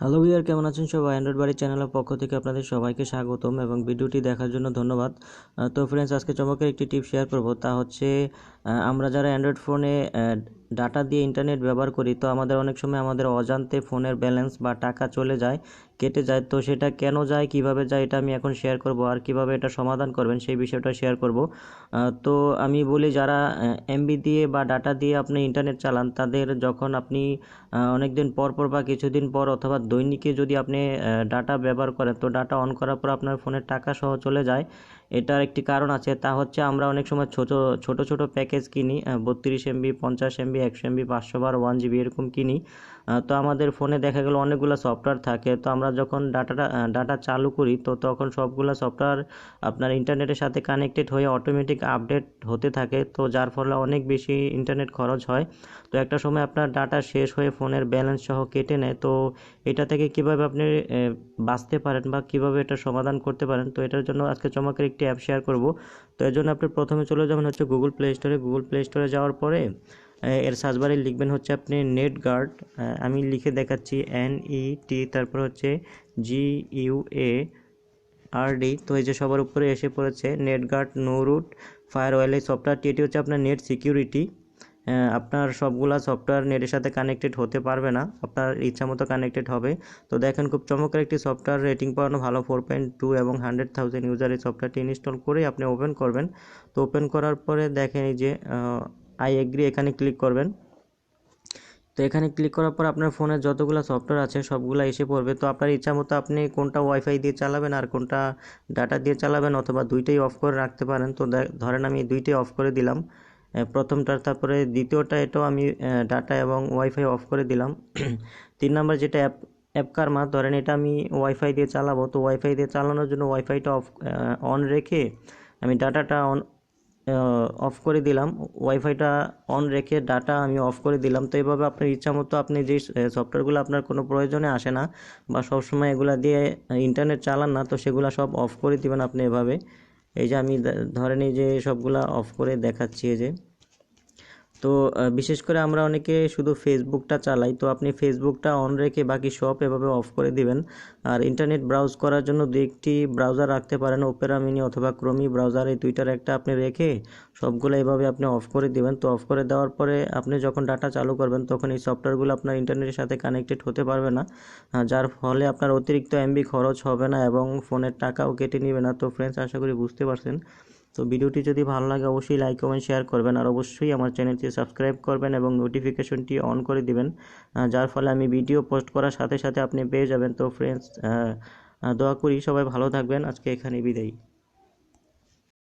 Hello viewer কেমন আছেন সবাই? অ্যান্ড্রয়েড বাড়ির চ্যানেলের পক্ষ থেকে আপনাদের সবাইকে স্বাগতম এবং ভিডিওটি দেখার জন্য ধন্যবাদ। তো ফ্রেন্ডস আজকে চমকের একটি টিপ শেয়ার করব। তা হচ্ছে আমরা যারা অ্যান্ড্রয়েড ফোনে ডাটা দিয়ে ইন্টারনেট ব্যবহার করি, তো আমাদের অনেক সময় আমাদের অজান্তে ফোনের ব্যালেন্স বা টাকা চলে যায়, কেটে যায়, তো সেটা কেন যায়, কীভাবে যায়, এটা আমি এখন শেয়ার করব আর কীভাবে এটা সমাধান করবেন, সেই বিষয়টা শেয়ার করব। তো আমি বলি যারা এমবি দিয়ে বা ডাটা দিয়ে আপনি ইন্টারনেট চালান, তাদের যখন আপনি অনেক দিন পর পর বা কিছুদিন পর অথবা দৈনিকে যদি আপনি ডাটা ব্যবহার করেন, তো ডাটা অন করার পর আপনার ফোনের টাকা সহ চলে যায় এটার একটি কারণ আছে, তা হচ্ছে আমরা অনেক সময় ছোট ছোট ছোট প্যাকেজ কিনি বত্রিশ এমবি পঞ্চাশ এমবি একশো এমবি পাঁচশো বার ওয়ান জিবি এরকম কিনি। তো আমাদের ফোনে দেখা গেল অনেকগুলো সফটওয়্যার থাকে। তো আমরা যখন ডাটাটা ডাটা চালু করি, তো তখন সবগুলো সফটওয়্যার আপনার ইন্টারনেটের সাথে কানেক্টেড হয়ে অটোমেটিক আপডেট হতে থাকে। তো যার ফলে অনেক বেশি ইন্টারনেট খরচ হয়। তো একটা সময় আপনার ডাটা শেষ হয়ে ফোনের ব্যালেন্স সহ কেটে নেয়। তো এটা থেকে কীভাবে আপনি বাঁচতে পারেন বা কীভাবে এটা সমাধান করতে পারেন? তো এটার জন্য আজকে চমকের একটি অ্যাপ শেয়ার করব। তো এর জন্য আপনি প্রথমে চলে যাবেন হচ্ছে গুগল প্লে স্টোরে গুগল প্লে স্টোরে যাওয়ার পরে এর সার্চবারে লিখবেন হচ্ছে আপনি নেট গার্ড আমি লিখে দেখাচ্ছি এন ই টি তারপর হচ্ছে জি ইউ এ আরডি তো এই যে সবার উপরে এসে পড়েছে net guard no root firewall এই সফটওয়্যারটি এটি হচ্ছে আপনার নেট সিকিউরিটি আপনার সবগুলা সফটওয়্যার নেটের সাথে কানেক্টেড হতে পারবে না। আপনার ইচ্ছা মতো কানেক্টেড হবে। তো দেখেন, খুব চমৎকার একটি সফটওয়্যার রেটিং পাওয়ানো, ভালো ফোর পয়েন্ট টু এবং হান্ড্রেড থাউজেন্ড ইউজার এই সফটওয়্যারটি ইনস্টল করে আপনি ওপেন করবেন। তো ওপেন করার পরে দেখেন এই যে আই এগ্রি এখানে ক্লিক করবেন। তো এখানে ক্লিক করার পর আপনার ফোনে যতগুলো সফটওয়্যার আছে, সবগুলো এসে পড়বে। তো আপনার ইচ্ছা মতো আপনি কোনটা ওয়াইফাই দিয়ে চালাবেন আর কোনটা ডাটা দিয়ে চালাবেন অথবা দুইটাই অফ করে রাখতে পারেন। তো ধরেন আমি দুইটাই অফ করে দিলাম। এ, প্রথমটা তারপরে দ্বিতীয়টা এটাও আমি ডাটা এবং ওয়াইফাই অফ করে দিলাম। তিন নম্বর যেটা অ্যাপ অ্যাপ কারমা ধরেন এটা আমি ওয়াইফাই দিয়ে চালাবো। তো ওয়াইফাই দিয়ে চালানোর জন্য ওয়াইফাইটা অফ অন রেখে আমি ডাটাটা অন অফ করে দিলাম। ওয়াইফাইটা অন রেখে ডাটা আমি অফ করে দিলাম। তো এইভাবে আপনার ইচ্ছা মতো আপনি যে সফটওয়্যারগুলো আপনার কোনো প্রয়োজনে আসে না বা সবসময় এগুলা দিয়ে ইন্টারনেট চালান না তো সেগুলো সব অফ করে দিবেন আপনি এভাবে। এই যে আমি ধরেন এই যে সবগুলা অফ করে দেখাচ্ছি এই যে। তো বিশেষ করে আমরা অনেকে শুধু ফেসবুকটা চালাই। তো আপনি ফেসবুকটা অন রেখে বাকি সব এভাবে অফ করে দিবেন। আর ইন্টারনেট ব্রাউজ করার জন্য দু একটি ব্রাউজার রাখতে পারেন ওপেরা মিনি অথবা ক্রোমি ব্রাউজার এই দুইটার একটা আপনি রেখে সবগুলো এভাবে আপনি অফ করে দিবেন। তো অফ করে দেওয়ার পরে আপনি যখন ডাটা চালু করবেন, তখন এই সফটওয়্যারগুলো আপনার ইন্টারনেটের সাথে কানেক্টেড হতে পারবে না। যার ফলে আপনার অতিরিক্ত এমবি খরচ হবে না এবং ফোনের টাকাও কেটে নেবে না। তো ফ্রেন্ডস আশা করি বুঝতে পারছেন। তো ভিডিওটি যদি ভালো লাগে, অবশ্যই লাইক কমেন্ট শেয়ার করবেন। আর অবশ্যই আমার চ্যানেলটি সাবস্ক্রাইব করবেন এবং নোটিফিকেশনটি অন করে দিবেন যার ফলে আমি ভিডিও পোস্ট করার সাথে সাথে আপনি পেয়ে যাবেন। তো ফ্রেন্ডস দোয়া করি সবাই ভালো থাকবেন। আজকে এখানে বিদায়।